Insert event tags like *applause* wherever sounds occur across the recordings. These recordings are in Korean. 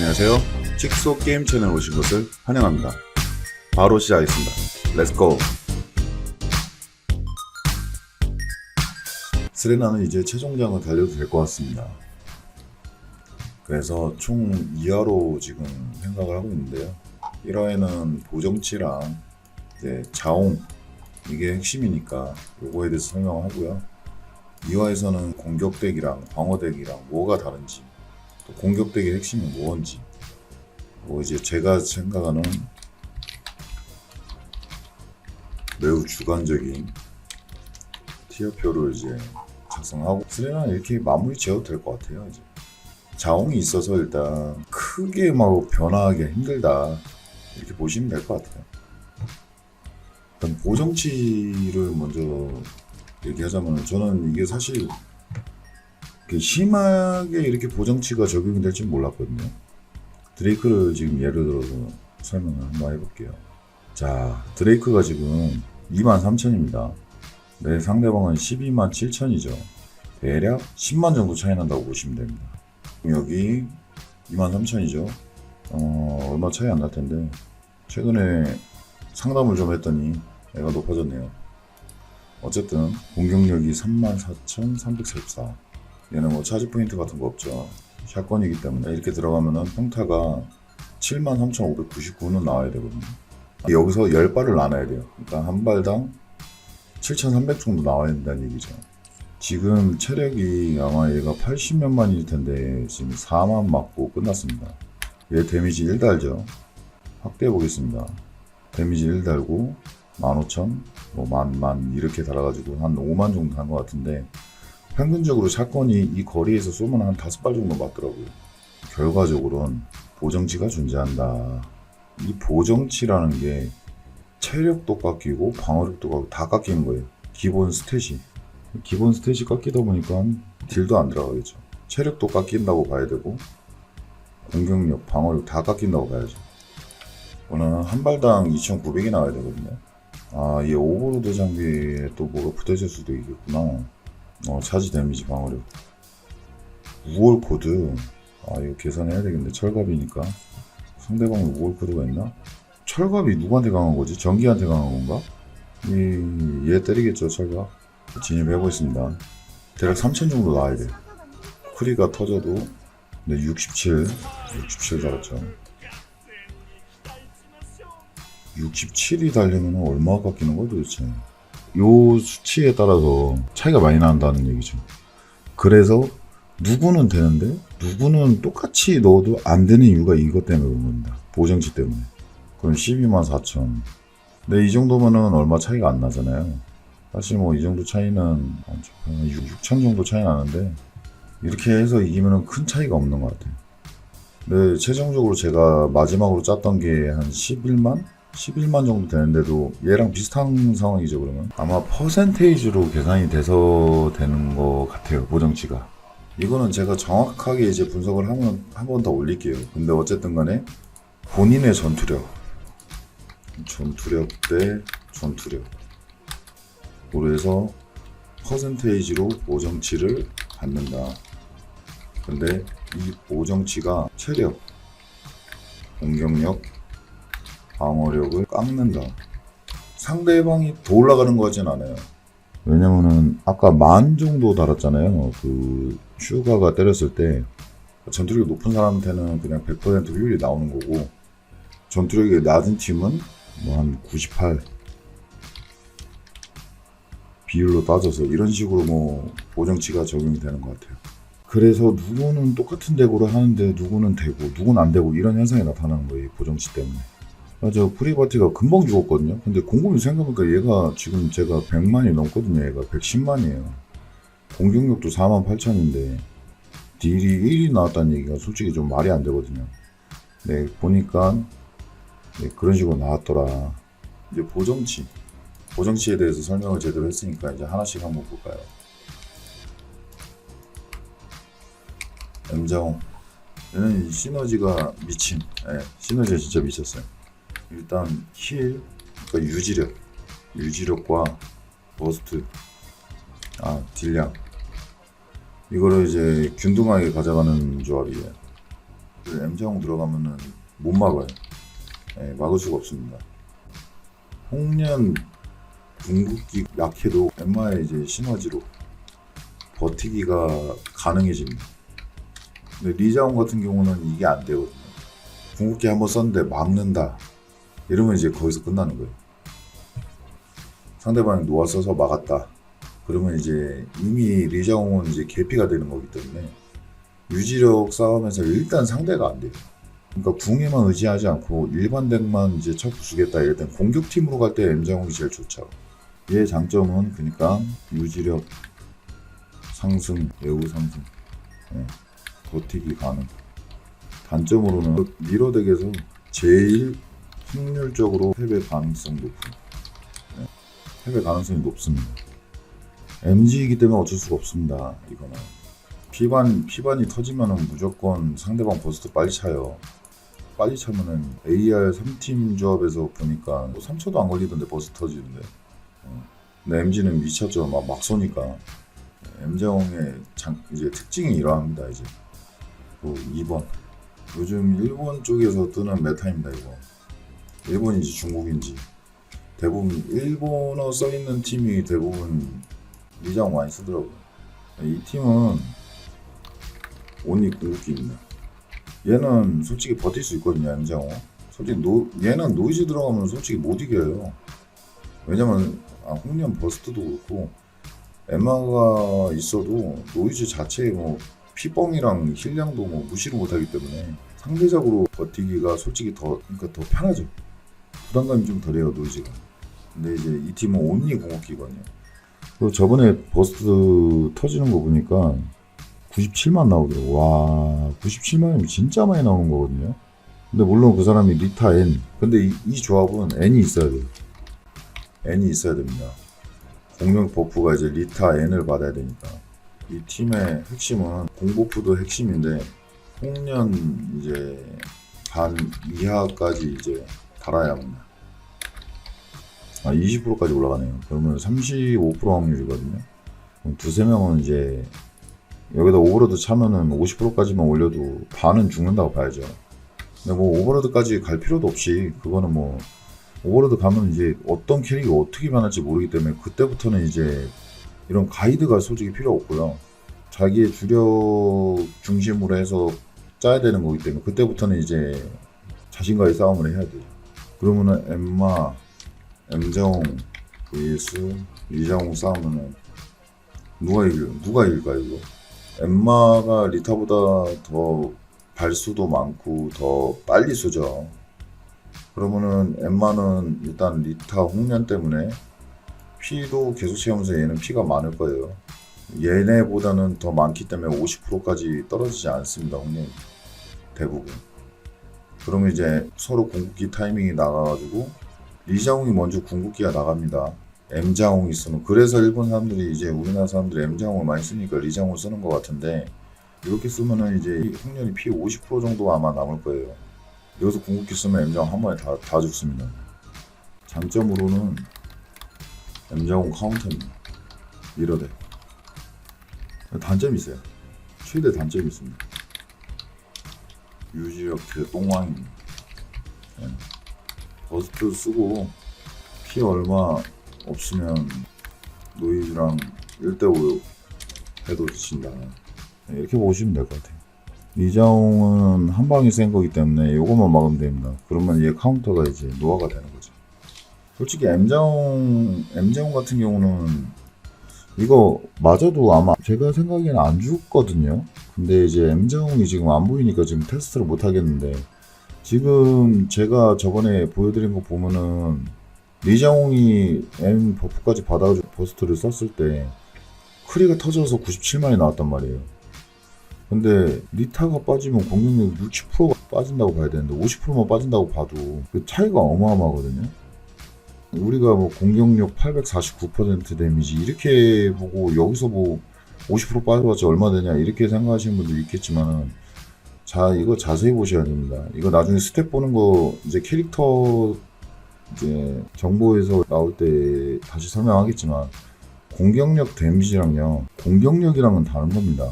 안녕하세요. 칙소 게임 채널 오신 것을 환영합니다. 바로 시작하겠습니다. 렛츠고! 스레나는 이제 최종장을 달려도 될 것 같습니다. 그래서 총 2화로 지금 생각을 하고 있는데요. 1화에는 보정치랑 이제 자옹 이게 핵심이니까 요거에 대해서 설명을 하고요. 2화에서는 공격덱이랑 방어덱이랑 뭐가 다른지 또 공격덱의 핵심이 뭔지. 뭐 이제 제가 생각하는 매우 주관적인 티어표를 이제 작성하고 스레나는 이렇게 마무리 지어도 될 것 같아요 이제. 자웅이 있어서 일단 크게 막 변화하기 힘들다. 이렇게 보시면 될 것 같아요. 일단 보정치를 먼저 얘기하자면 저는 이게 사실 심하게 이렇게 보정치가 적용이 될줄 몰랐거든요. 드레이크를 지금 예를 들어서 설명을 한번 해볼게요. 자, 드레이크가 지금 23,000입니다. 내 상대방은 12만 7천이죠. 대략 10만 정도 차이 난다고 보시면 됩니다. 여기 23,000이죠. 어, 얼마 차이 안 날 텐데 최근에 상담을 좀 했더니 애가 높아졌네요. 어쨌든 공격력이 34,344 얘는 뭐 차지 포인트 같은 거 없죠. 샷건이기 때문에 이렇게 들어가면은 평타가 73,599는 나와야 되거든요. 여기서 10발을 나눠야 돼요. 그러니까 한 발당 7,300 정도 나와야 된다는 얘기죠. 지금 체력이 아마 얘가 80몇만일 텐데 지금 4만 맞고 끝났습니다. 얘 데미지 1 달죠. 확대해 보겠습니다. 데미지 1 달고 15,000, 뭐 만, 만 이렇게 달아가지고 한 5만 정도 간 것 같은데 평균적으로 사건이 이 거리에서 쏘면 한 다섯 발 정도 맞더라고요. 결과적으로는 보정치가 존재한다. 이 보정치라는 게 체력도 깎이고 방어력도 깎이고 다 깎이는 거예요. 기본 스탯이. 기본 스탯이 깎이다 보니까 딜도 안 들어가겠죠. 체력도 깎인다고 봐야 되고 공격력, 방어력 다 깎인다고 봐야죠. 오늘 한 발당 2,900이 나와야 되거든요. 아, 이 오버로드 장비에 또 뭐가 붙어있을 수도 있겠구나. 어, 차지 데미지 방어력. 5월 코드. 아, 이거 계산해야 되겠네. 철갑이니까. 상대방은 5월 코드가 있나? 철갑이 누구한테 강한 거지? 전기한테 강한 건가? 이, 얘 때리겠죠, 철갑. 진입해보겠습니다. 대략 3000 정도 나와야 돼. 크리가 터져도, 네, 67. 67 달았죠. 67이 달리면 얼마가 깎이는 거야 도대체? 요 수치에 따라서 차이가 많이 난다는 얘기죠. 그래서 누구는 되는데 누구는 똑같이 넣어도 안 되는 이유가 이것 때문에 그런 겁니다. 보정치 때문에. 그럼 12만 4천. 근데 이 정도면은 얼마 차이가 안 나잖아요. 사실 뭐 이 정도 차이는 한 6, 6천 정도 차이 나는데 이렇게 해서 이기면은 큰 차이가 없는 것 같아요. 네, 최종적으로 제가 마지막으로 짰던 게 한 11만? 11만 정도 되는데도 얘랑 비슷한 상황이죠 그러면? 아마 퍼센테이지로 계산이 돼서 되는 것 같아요 보정치가. 이거는 제가 정확하게 이제 분석을 하면 한 번 더 올릴게요. 근데 어쨌든 간에 본인의 전투력. 전투력 대 전투력. 해서 퍼센테이지로 보정치를 받는다. 근데 이 보정치가 체력 공격력 방어력을 깎는다. 상대방이 더 올라가는 거 같진 않아요. 왜냐면은 아까 만 정도 달았잖아요. 그 슈가가 때렸을 때 전투력이 높은 사람한테는 그냥 100% 효율이 나오는 거고 전투력이 낮은 팀은 뭐 한 98 비율로 따져서 이런 식으로 뭐 보정치가 적용이 되는 것 같아요. 그래서 누구는 똑같은 대구를 하는데 누구는 되고 누구는 안 되고 이런 현상이 나타나는 거예요. 이 보정치 때문에. 맞아 프리바티가 금방 죽었거든요. 근데 곰곰이 생각해보니까 얘가 지금 제가 100만이 넘거든요. 얘가 110만이에요. 공격력도 4만 8천인데 딜이 1이 나왔다는 얘기가 솔직히 좀 말이 안 되거든요. 네 보니까 네, 그런 식으로 나왔더라. 이제 보정치. 보정치에 대해서 설명을 제대로 했으니까 이제 하나씩 한번 볼까요? M자홍. 얘는 시너지가 미친. 네, 시너지가 진짜 미쳤어요 일단 힐, 그러니까 유지력, 유지력과 버스트, 아 딜량 이거를 이제 균등하게 가져가는 조합이에요. 그 M자홍 들어가면은 못 막아요. 예, 막을 수가 없습니다. 홍련 궁극기 약해도 엠마의 이제 시너지로 버티기가 가능해집니다. 근데 리자온 같은 경우는 이게 안 되거든요. 궁극기 한번 썼는데 막는다. 이러면 이제 거기서 끝나는 거예요. 상대방이 놓아 써서 막았다. 그러면 이제 이미 리자옹은 이제 개피가 되는 거기 때문에 유지력 싸움에서 일단 상대가 안 돼요. 그러니까 궁에만 의지하지 않고 일반 덱만 이제 쳐 부수겠다 이럴 땐 공격팀으로 갈때 M자홍이 제일 좋죠. 얘의 장점은 그러니까 유지력 상승, 매우 상승, 예, 버티기 가능. 단점으로는 미러 덱에서 제일 확률적으로 패배 가능성 높은 예, 패배 가능성이 높습니다. MG이기 때문에 어쩔 수가 없습니다. 이거는 피반 피반이 터지면은 무조건 상대방 버스트 빨리 차요. 빨리 차면은 AR 3팀 조합에서 보니까 뭐 3초도 안 걸리던데 버스 터지는데. 어. 근데 MG는 미쳤죠. 막, 막 쏘니까. MJ홍의 장, 이제 특징이 이러합니다. 이제 또 2번. 요즘 일본 쪽에서 뜨는 메타입니다. 이거. 일본인지 중국인지 대부분 일본어 써 있는 팀이 대부분 리장 많이 쓰더라고요. 이 팀은 온리 궁극기입니다. 얘는 솔직히 버틸 수 있거든요, 엠장호. 솔직히 노, 얘는 노이즈 들어가면 솔직히 못 이겨요. 왜냐면 아, 홍련 버스트도 그렇고 에마가 있어도 노이즈 자체에 뭐 피뻥이랑 힐량도 뭐 무시를 못하기 때문에 상대적으로 버티기가 솔직히 더 그러니까 더 편하죠. 부담감이 좀 덜해요 노이즈가. 근데 이제 이 팀은 온리 공격기거든요. 그리고 저번에 버스트 터지는 거 보니까 97만 나오더라고. 와, 97만이면 진짜 많이 나오는 거거든요. 근데 물론 그 사람이 리타 N. 근데 이, 이 조합은 N이 있어야 돼요. N이 있어야 됩니다. 공룡 버프가 이제 리타 N을 받아야 되니까. 이 팀의 핵심은 공버프도 핵심인데 홍련 이제 반 이하까지 이제 달아야 합니다. 아, 20%까지 올라가네요. 그러면 35% 확률이거든요. 그럼 두세 명은 이제 여기다 오버로드 차면은 50%까지만 올려도 반은 죽는다고 봐야죠. 근데 뭐 오버로드까지 갈 필요도 없이 그거는 뭐 오버로드 가면 이제 어떤 캐릭이 어떻게 변할지 모르기 때문에 그때부터는 이제 이런 가이드가 솔직히 필요 없고요. 자기의 주력 중심으로 해서 짜야 되는 거기 때문에 그때부터는 이제 자신과의 싸움을 해야 돼요. 그러면은 엠마, 엠자홍 vs 리자홍 싸우면은 누가 이길 누가 이길까요 이거? 엠마가 리타보다 더 발수도 많고 더 빨리 쏘죠. 그러면은 엠마는 일단 리타 홍련 때문에 피도 계속 채우면서 얘는 피가 많을 거예요. 얘네보다는 더 많기 때문에 50%까지 떨어지지 않습니다. 홍련 대부분. 그러면 이제 서로 궁극기 타이밍이 나가가지고 리자홍이 먼저 궁극기가 나갑니다. M자홍이 쓰는 그래서 일본 사람들이 이제 우리나라 사람들이 M자홍을 많이 쓰니까 리자홍을 쓰는 것 같은데 이렇게 쓰면은 이제 이 홍련이 피 50% 정도 아마 남을 거예요. 여기서 궁극기 쓰면 M자홍 한 번에 다, 다 죽습니다. 장점으로는 M자홍 카운터입니다. 미러대. 단점이 있어요. 최대 단점이 있습니다. 유지력 대똥왕입니다. 네. 버스트 쓰고 피 얼마 없으면 노이즈랑 1대5 해도 진다. 네, 이렇게 보시면 될 것 같아요. 리자옹은 한 방이 센 거기 때문에 이것만 막으면 됩니다. 그러면 얘 카운터가 이제 노화가 되는 거죠. 솔직히 M자옹, M자옹 같은 경우는 이거 맞아도 아마 제가 생각에는 안 죽거든요. 근데 이제 M자옹이 지금 안 보이니까 지금 테스트를 못 하겠는데 지금 제가 저번에 보여드린 거 보면은 리자옹이 M 버프까지 받아가지고 버스트를 썼을 때 크리가 터져서 97만이 나왔단 말이에요. 근데 리타가 빠지면 공격력 60%가 빠진다고 봐야 되는데 50%만 빠진다고 봐도 그 차이가 어마어마하거든요. 우리가 뭐 공격력 849% 데미지 이렇게 보고 여기서 뭐 50% 빠져봤자 얼마 되냐 이렇게 생각하시는 분도 있겠지만은 자 이거 자세히 보셔야 됩니다. 이거 나중에 스텝 보는 거 이제 캐릭터 이제 정보에서 나올 때 다시 설명하겠지만 공격력 데미지랑요 공격력이랑은 다른 겁니다.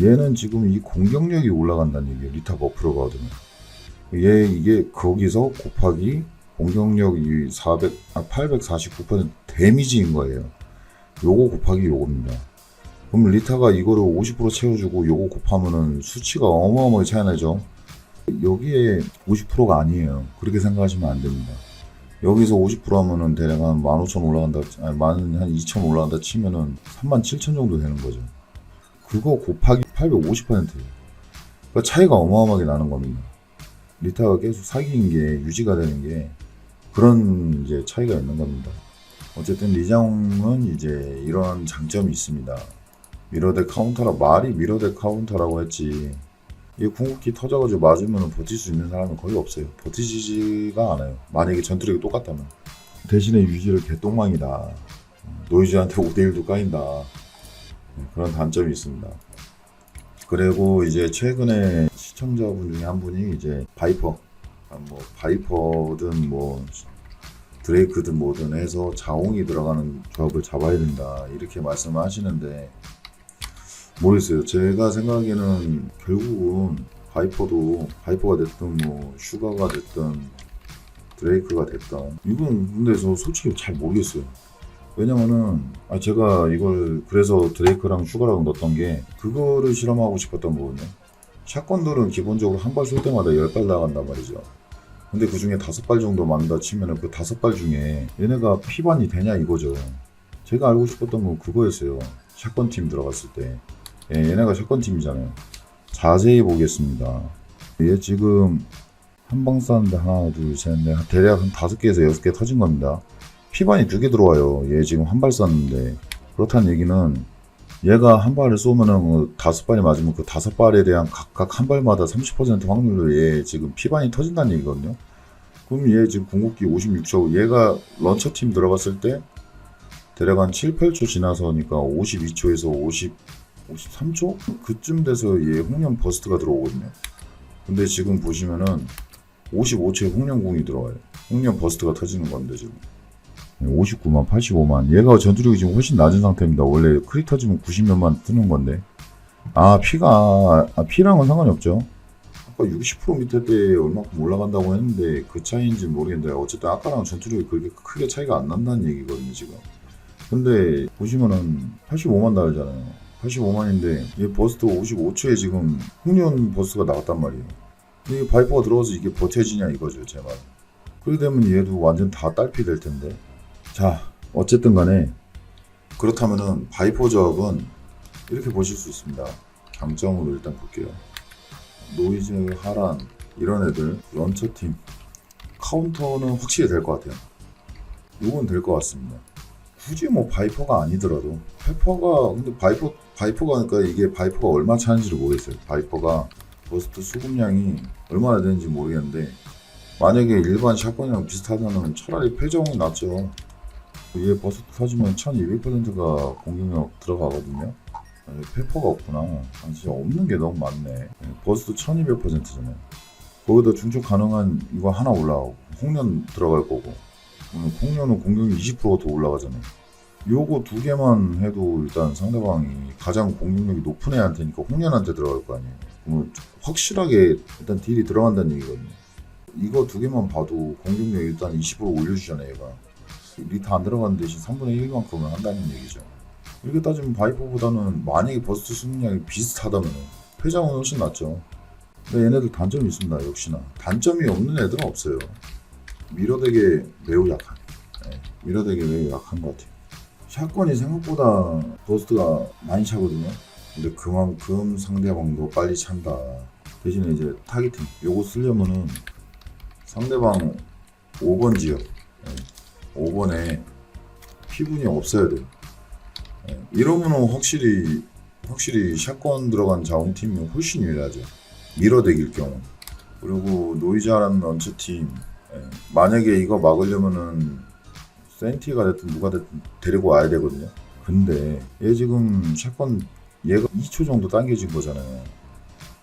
얘는 지금 이 공격력이 올라간다는 얘기예요. 리타 버프로가 얻으면. 얘 이게 거기서 곱하기 공격력이 400, 아, 849% 데미지인 거예요. 요거 곱하기 요겁니다. 그럼 리타가 이거를 50% 채워주고 요거 곱하면은 수치가 어마어마하게 차이 나죠. 여기에 50%가 아니에요. 그렇게 생각하시면 안 됩니다. 여기서 50% 하면은 대략 한 15,000 올라간다, 아니, 만 한 2,000 올라간다 치면은 37,000 정도 되는 거죠. 그거 곱하기 850%예요. 그러니까 차이가 어마어마하게 나는 겁니다. 리타가 계속 사기인 게 유지가 되는 게 그런 이제 차이가 있는 겁니다. 어쨌든 리장은 이제 이런 장점이 있습니다. 미러덱 카운터라 말이 미러덱 카운터라고 했지. 이 궁극기 터져가지고 맞으면 버틸 수 있는 사람은 거의 없어요. 버티지가 않아요. 만약에 전투력이 똑같다면. 대신에 유지를 개똥망이다. 노이즈한테 5대1도 까인다. 네, 그런 단점이 있습니다. 그리고 이제 최근에 시청자분 중에 한 분이 이제 바이퍼, 아, 뭐 바이퍼든 뭐 드레이크든 뭐든 해서 자홍이 들어가는 조합을 잡아야 된다 이렇게 말씀을 하시는데 모르겠어요. 제가 생각에는 결국은 바이퍼도 바이퍼가 됐든 뭐 슈가가 됐든 드레이크가 됐든 이건 근데 저 솔직히 잘 모르겠어요. 왜냐면은 아 제가 이걸 그래서 드레이크랑 슈가랑 넣었던 게 그거를 실험하고 싶었던 거거든요. 샷건들은 기본적으로 한 발 쏠 때마다 열발 나간단 말이죠. 근데 그 중에 다섯 발 정도 맞는다 치면은 그 다섯 발 중에 얘네가 피반이 되냐 이거죠. 제가 알고 싶었던 건 그거였어요. 샷건 팀 들어갔을 때. 예, 얘네가 샷건 팀이잖아요. 자세히 보겠습니다. 얘 지금 한 방 쐈는데 하나, 둘, 셋, 넷, 대략 한 다섯 개에서 여섯 개 터진 겁니다. 피반이 두 개 들어와요. 얘 지금 한 발 쐈는데. 그렇다는 얘기는 얘가 한 발을 쏘면은 그 다섯 발이 맞으면 그 다섯 발에 대한 각각 한 발마다 30% 확률로 얘 지금 피반이 터진다는 얘기거든요. 그럼 얘 지금 궁극기 56초, 얘가 런처 팀 들어갔을 때 대략 한 7, 8초 지나서니까 52초에서 50, 53초? 그쯤 돼서 얘 홍련 버스트가 들어오거든요. 근데 지금 보시면은 55초에 홍련궁이 들어와요. 홍련 버스트가 터지는 건데 지금. 59만, 85만. 얘가 전투력이 지금 훨씬 낮은 상태입니다. 원래 크리 터지면 90몇만 뜨는 건데. 아, 피가, 아, 피랑은 상관이 없죠. 아까 60% 밑에 때 얼마큼 올라간다고 했는데 그 차이인지 모르겠는데 어쨌든 아까랑 전투력이 그렇게 크게 차이가 안 난다는 얘기거든요, 지금. 근데 보시면은 85만 달잖아요. 85만인데 얘 버스트 55초에 지금 홍련 버스트가 나왔단 말이에요. 이게 바이퍼가 들어와서 이게 버텨지냐 이거죠, 제 말. 그래 되면 얘도 완전 다 딸피 될 텐데. 자, 어쨌든 간에 그렇다면은 바이퍼 조합은 이렇게 보실 수 있습니다. 장점으로 일단 볼게요. 노이즈, 하란 이런 애들 런처 팀 카운터는 확실히 될 것 같아요. 이건 될 것 같습니다. 굳이 뭐 바이퍼가 아니더라도 페퍼가 근데 바이퍼 바이퍼가 그러니까 이게 바이퍼가 얼마 차는지를 모르겠어요. 바이퍼가 버스트 수급량이 얼마나 되는지 모르겠는데 만약에 일반 샷건이랑 비슷하다면 차라리 패정이 낫죠. 얘 버스트 터지면 1200%가 공격력 들어가거든요. 아니, 페퍼가 없구나. 아, 진짜 없는 게 너무 많네. 버스트 1200%잖아요. 거기다 중첩 가능한 이거 하나 올라가고 홍련 들어갈 거고 음, 홍련은 공격력 20%가 더 올라가잖아요. 요거 두 개만 해도 일단 상대방이 가장 공격력이 높은 애한테니까 홍련한테 들어갈 거 아니에요. 그러면 확실하게 일단 딜이 들어간다는 얘기거든요. 이거 두 개만 봐도 공격력 일단 20% 올려주잖아요, 얘가. 리타 안 들어가는 대신 3분의 1만큼은 한다는 얘기죠. 이렇게 따지면 바이퍼보다는 만약에 버스트 수능량이 비슷하다면 회장은 훨씬 낫죠. 근데 얘네들 단점이 있습니다, 역시나. 단점이 없는 애들은 없어요. 미러덱에 매우 약한. 네, 미러덱에 매우 약한 것 같아요. 샷건이 생각보다 버스트가 많이 차거든요. 근데 그만큼 상대방도 빨리 찬다. 대신에 이제 타겟팅. 요거 쓰려면은 상대방 5번 지역. 네, 5번에 피분이 없어야 돼요. 예, 이러면은 확실히 확실히 샷건 들어간 자원팀이 훨씬 유리하죠. 미러덱일 경우. 그리고 노이자라는 런처팀 예, 만약에 이거 막으려면은 센티가 됐든 누가 됐든 데리고 와야 되거든요. 근데 얘 지금 샷건 얘가 2초 정도 당겨진 거잖아요.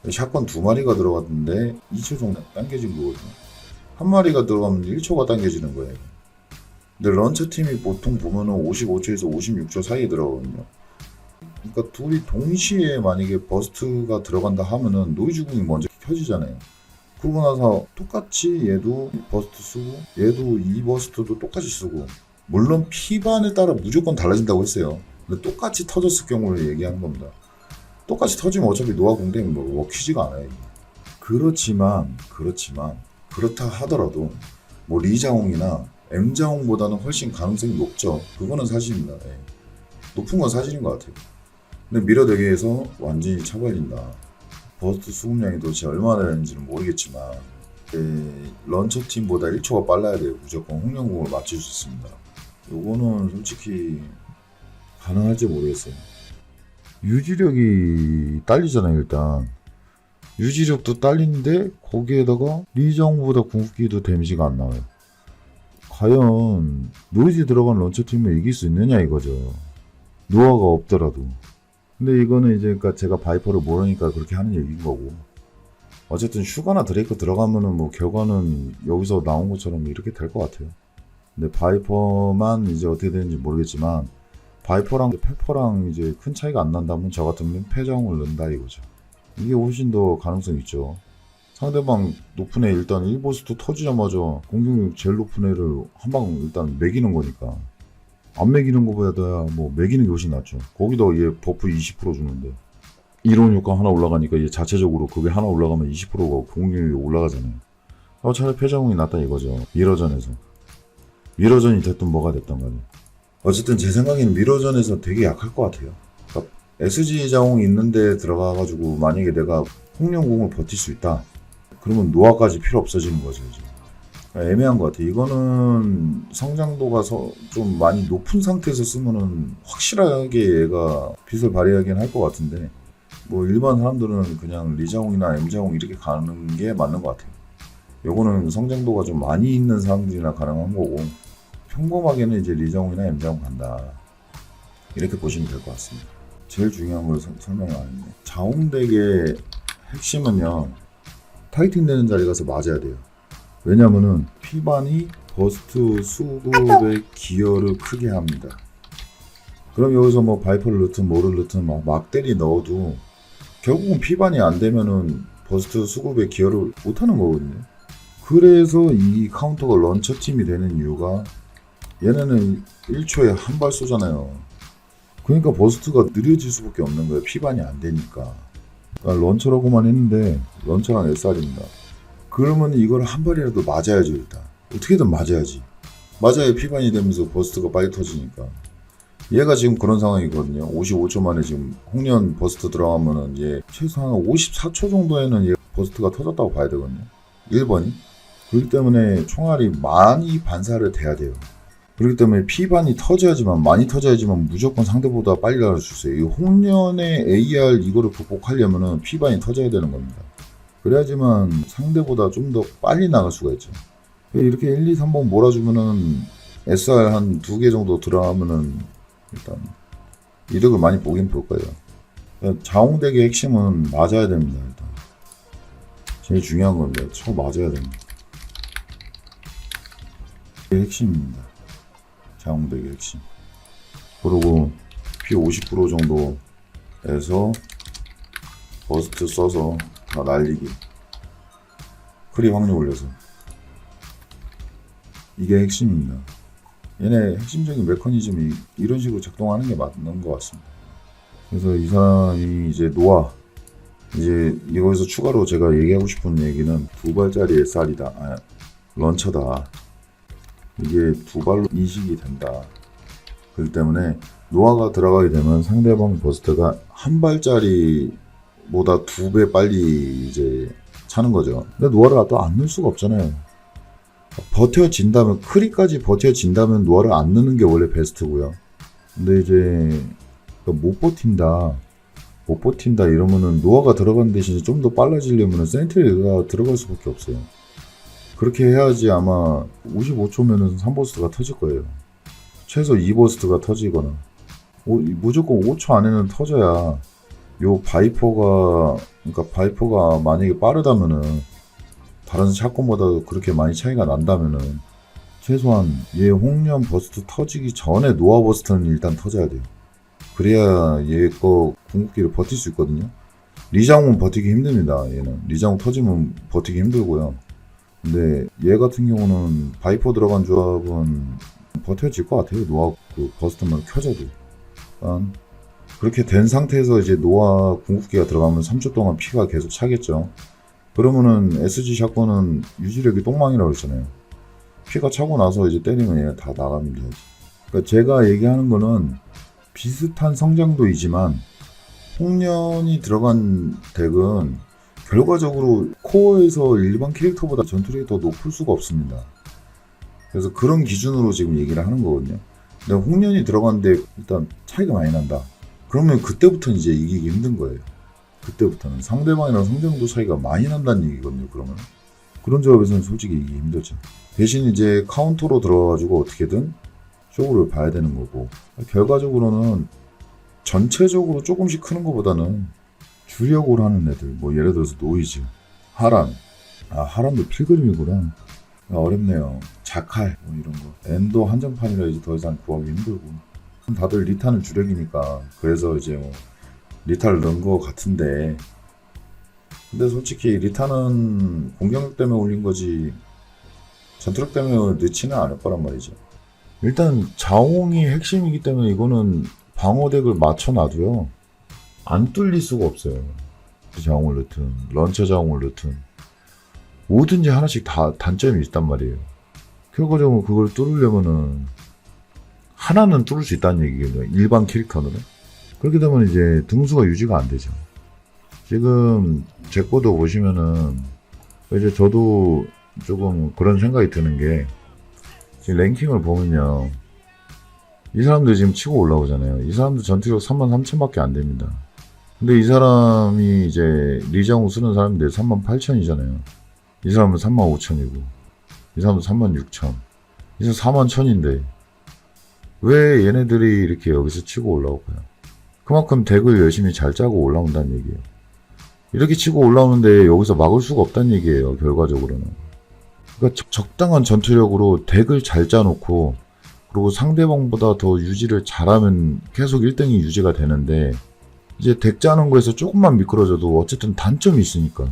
샷건 두 마리가 들어갔는데 2초 정도 당겨진 거거든요. 한 마리가 들어가면 1초가 당겨지는 거예요. 근데 런처 팀이 보통 보면은 55초에서 56초 사이에 들어가거든요. 그러니까 둘이 동시에 만약에 버스트가 들어간다 하면은 노이즈 궁이 먼저 켜지잖아요. 그러고 나서 똑같이 얘도 버스트 쓰고 얘도 이 버스트도 똑같이 쓰고 물론 P반에 따라 무조건 달라진다고 했어요. 근데 똑같이 터졌을 경우를 얘기하는 겁니다. 똑같이 터지면 어차피 노화 공댕이 뭐 먹히지가 않아요. 그렇지만 그렇지만 그렇다 하더라도 뭐 리자홍이나 M자홍보다는 훨씬 가능성이 높죠. 그거는 사실입니다. 예. 높은 건 사실인 것 같아요. 근데 미러대기에서 완전히 차발린다. 버스트 수급량이 도대체 얼마나 되는지는 모르겠지만 예, 런처 팀보다 1초가 빨라야 돼요. 무조건 홍련공을 맞출 수 있습니다. 요거는 솔직히 가능할지 모르겠어요. 유지력이 딸리잖아요, 일단. 유지력도 딸리는데 거기에다가 리정보다 궁극기도 데미지가 안 나와요. 과연 노이즈 들어간 런처 팀을 이길 수 있느냐 이거죠. 노화가 없더라도. 근데 이거는 이제 그러니까 제가 바이퍼를 모르니까 그렇게 하는 얘기인 거고. 어쨌든 슈가나 드레이크 들어가면은 뭐 결과는 여기서 나온 것처럼 이렇게 될 것 같아요. 근데 바이퍼만 이제 어떻게 되는지 모르겠지만 바이퍼랑 페퍼랑 이제 큰 차이가 안 난다면 저 같으면 패정을 넣는다 이거죠. 이게 훨씬 더 가능성 있죠. 상대방 높은 애 일단 1보스트 터지자마자 공격력 제일 높은 애를 한 방 일단 매기는 거니까 안 매기는 것보다 뭐 매기는 게 훨씬 낫죠. 거기다 얘 버프 20% 주는데 이론 효과 하나 올라가니까 얘 자체적으로 그게 하나 올라가면 20%가 공격력이 올라가잖아요. 어, 차라리 패자공이 낫다 이거죠. 미러전에서. 미러전이 됐든 뭐가 됐든 간에. 어쨌든 제 생각에는 미러전에서 되게 약할 것 같아요. 그러니까 SG 자홍이 있는데 들어가가지고 만약에 내가 홍련공을 버틸 수 있다. 그러면 노화까지 필요 없어지는 거죠. 이제. 애매한 것 같아요. 이거는 성장도가 서- 좀 많이 높은 상태에서 쓰면은 확실하게 얘가 빛을 발휘하긴 할 것 같은데 뭐 일반 사람들은 그냥 리자홍이나 M자홍 이렇게 가는 게 맞는 것 같아요. 요거는 성장도가 좀 많이 있는 사람들이나 가능한 거고 평범하게는 이제 리자홍이나 M자홍 간다. 이렇게 보시면 될 것 같습니다. 제일 중요한 걸 서- 설명을 안 했네. 자홍덱의 핵심은요. 타이팅 되는 자리 가서 맞아야 돼요. 왜냐면은 피반이 버스트 수급의 기여를 크게 합니다. 그럼 여기서 뭐 바이퍼를 넣든 뭐를 넣든 막 막대리 넣어도 결국은 피반이 안 되면은 버스트 수급의 기여를 못 하는 거거든요. 그래서 이 카운터가 런처 팀이 되는 이유가 얘네는 1초에 한 발 쏘잖아요. 그러니까 버스트가 느려질 수밖에 없는 거예요. 피반이 안 되니까. 그러니까 런처라고만 했는데 런처랑 SR입니다. 그러면 이걸 한 발이라도 맞아야죠 일단. 어떻게든 맞아야지. 맞아야 피반이 되면서 버스트가 빨리 터지니까. 얘가 지금 그런 상황이거든요. 55초 만에 지금 홍련 버스트 들어가면은 얘 최소 한 54초 정도에는 얘 버스트가 터졌다고 봐야 되거든요. 1번이. 그렇기 때문에 총알이 많이 반사를 돼야 돼요. 그렇기 때문에 피반이 터져야지만 많이 터져야지만 무조건 상대보다 빨리 나갈 수 있어요. 이 홍련의 AR 이거를 극복하려면은 피반이 터져야 되는 겁니다. 그래야지만 상대보다 좀 더 빨리 나갈 수가 있죠. 이렇게 1, 2, 3번 몰아주면은 SR 한 두 개 정도 들어가면은 일단 이득을 많이 보긴 볼 거예요. 그러니까 자홍덱의 핵심은 맞아야 됩니다. 일단 제일 중요한 건데 쳐 맞아야 됩니다. 이게 핵심입니다. 자홍덱의 핵심. 그리고 피50% 정도에서 버스트 써서 다 날리기. 크리 확률 올려서. 이게 핵심입니다. 얘네 핵심적인 메커니즘이 이런 식으로 작동하는 게 맞는 것 같습니다. 그래서 이 사람이 이제 노아 이제 이거에서 추가로 제가 얘기하고 싶은 얘기는 두 발짜리 SR이다. 아, 런처다. 이게 두 발로 인식이 된다. 그렇기 때문에 노아가 들어가게 되면 상대방 버스트가 한 발짜리 보다 두 배 빨리 이제 차는 거죠. 근데 노아를 또 안 넣을 수가 없잖아요. 버텨진다면 크리까지 버텨진다면 노아를 안 넣는 게 원래 베스트고요. 근데 이제 못 버틴다, 못 버틴다 이러면은 노아가 들어가는 대신에 좀 더 빨라지려면은 센트리가 들어갈 수밖에 없어요. 그렇게 해야지 아마 55초면은 3버스트가 터질 거예요. 최소 2버스트가 터지거나 오- 무조건 5초 안에는 터져야 요 바이퍼가 그러니까 바이퍼가 만약에 빠르다면은 다른 샷건보다 그렇게 많이 차이가 난다면은 최소한 얘 홍련 버스트 터지기 전에 노아 버스트는 일단 터져야 돼요. 그래야 얘 거 궁극기를 버틸 수 있거든요. 리장은 버티기 힘듭니다. 얘는 리장 터지면 버티기 힘들고요. 근데 얘 같은 경우는 바이퍼 들어간 조합은 버텨질 것 같아요. 노아 그 버스트만 켜져도. 일단 그렇게 된 상태에서 이제 노아 궁극기가 들어가면 3초 동안 피가 계속 차겠죠. 그러면은 SG 샷건은 유지력이 똥망이라고 했잖아요. 피가 차고 나서 이제 때리면 얘가 다 나갑니다. 그러니까 제가 얘기하는 거는 비슷한 성장도이지만 홍련이 들어간 덱은 결과적으로 코어에서 일반 캐릭터보다 전투력이 더 높을 수가 없습니다. 그래서 그런 기준으로 지금 얘기를 하는 거거든요. 근데 홍련이 들어갔는데 일단 차이가 많이 난다. 그러면 그때부터는 이제 이기기 힘든 거예요. 그때부터는 상대방이랑 성장도 차이가 많이 난다는 얘기거든요. 그러면 그런 조합에서는 솔직히 이기기 힘들죠. 대신 이제 카운터로 들어가가지고 어떻게든 쇼를 봐야 되는 거고 결과적으로는 전체적으로 조금씩 크는 것보다는 주력으로 하는 애들 뭐 예를 들어서 노이즈, 하란 아 하란도 필그림이구나 아, 어렵네요 자칼 뭐 이런 거 엔도 한정판이라 이제 더 이상 구하기 힘들고 다들 리타는 주력이니까. 그래서 이제 뭐 리타를 넣은 거 같은데. 근데 솔직히 리타는 공격력 때문에 올린 거지 전투력 때문에 넣지는 않을 거란 말이죠. 일단 자홍이 핵심이기 때문에 이거는 방어덱을 맞춰놔도요 안 뚫릴 수가 없어요. 자홍을 넣든 런처 자홍을 넣든. 뭐든지 하나씩 다 단점이 있단 말이에요. 결과적으로 그걸 뚫으려면은 하나는 뚫을 수 있다는 얘기거든요 일반 캐릭터는 그렇게 되면 이제 등수가 유지가 안 되죠 지금 제 거도 보시면은 이제 저도 조금 그런 생각이 드는 게 지금 랭킹을 보면요. 이 사람들 지금 치고 올라오잖아요. 이 사람들 전투력 3만 3천밖에 안 됩니다. 근데 이 사람이 이제 리장우 쓰는 사람인데 3만 8천이잖아요. 이 사람은 3만 5천이고, 이 사람은 3만 6천, 이 사람 4만 천인데, 왜 얘네들이 이렇게 여기서 치고 올라올까요? 그만큼 덱을 열심히 잘 짜고 올라온다는 얘기예요. 이렇게 치고 올라오는데 여기서 막을 수가 없다는 얘기예요, 결과적으로는. 그러니까 적- 적당한 전투력으로 덱을 잘 짜놓고 그리고 상대방보다 더 유지를 잘하면 계속 1등이 유지가 되는데 이제 덱 짜는 거에서 조금만 미끄러져도 어쨌든 단점이 있으니까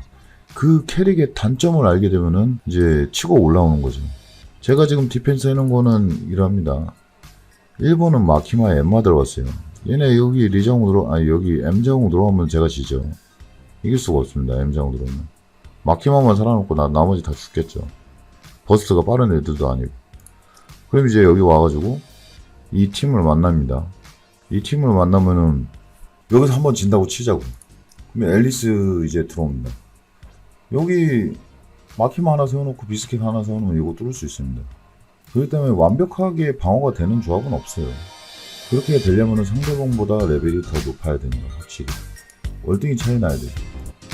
그 캐릭의 단점을 알게 되면은 이제 치고 올라오는 거죠. 제가 지금 디펜스 해놓은 거는 이럽니다. 1번은 마키마 엠마 들어갔어요. 얘네 여기 리정으로 아니 여기 M정으로 들어오면 제가 지죠. 이길 수가 없습니다. M정으로 들어오면. 마키마만 살아남고 나 나머지 다 죽겠죠. 버스트가 빠른 애들도 아니고. 그럼 이제 여기 와가지고 이 팀을 만납니다. 이 팀을 만나면은 여기서 한번 진다고 치자고. 그러면 앨리스 이제 들어옵니다. 여기 마키마 하나 세워놓고 비스킷 하나 세워놓으면 이거 뚫을 수 있습니다. 그렇기 때문에 완벽하게 방어가 되는 조합은 없어요. 그렇게 되려면 상대방보다 레벨이 더 높아야 됩니다. 확실히. 월등히 차이 나야 돼.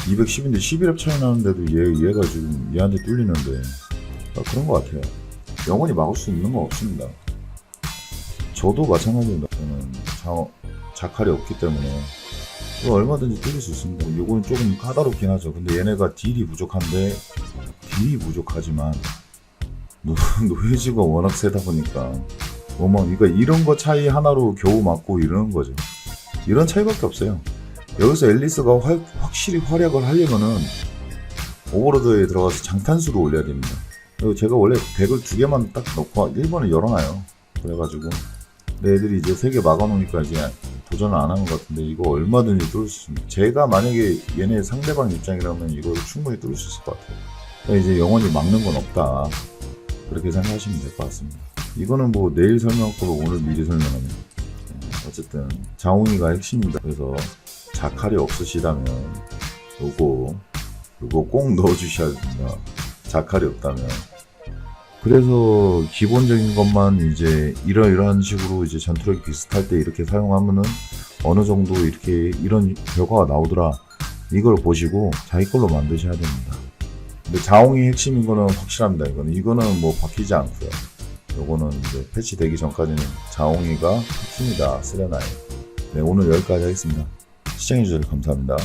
210인데 11렙 차이 나는데도 얘, 얘가 지금 얘한테 뚫리는데 아, 그런 것 같아요. 영원히 막을 수 있는 건 없습니다. 저도 마찬가지입니다. 저는 자, 자칼이 없기 때문에 얼마든지 뚫릴 수 있습니다. 이건 조금 까다롭긴 하죠. 근데 얘네가 딜이 부족한데 딜이 부족하지만 노, *laughs* 노예지가 워낙 세다 보니까 어머 그러니까 이런 거 차이 하나로 겨우 맞고 이러는 거죠. 이런 차이밖에 없어요. 여기서 앨리스가 활- 확실히 활약을 하려면은 오버로드에 들어가서 장탄수를 올려야 됩니다. 그리고 제가 원래 덱을 두 개만 딱 넣고 1번을 열어놔요. 그래가지고 내 애들이 이제 세 개 막아놓으니까 이제 도전을 안 하는 것 같은데 이거 얼마든지 뚫을 수 있습니다. 제가 만약에 얘네 상대방 입장이라면 이걸 충분히 뚫을 수 있을 것 같아요. 그러니까 이제 영원히 막는 건 없다. 그렇게 생각하시면 될 것 같습니다. 이거는 뭐 내일 설명할 거고 오늘 미리 설명하면 어쨌든 장웅이가 핵심입니다. 그래서 자칼이 없으시다면 요거 요거 꼭 넣어주셔야 됩니다. 자칼이 없다면 그래서 기본적인 것만 이제 이러이러한 식으로 이제 전투력이 비슷할 때 이렇게 사용하면은 어느 정도 이렇게 이런 결과가 나오더라 이걸 보시고 자기 걸로 만드셔야 됩니다. 근데 자홍이 핵심인 거는 확실합니다. 이거는 이거는 뭐 바뀌지 않고요. 요거는 이제 패치되기 전까지는 자홍이가 핵심이다. 쓰레나이. 네 오늘 여기까지 하겠습니다. 시청해주셔서 감사합니다.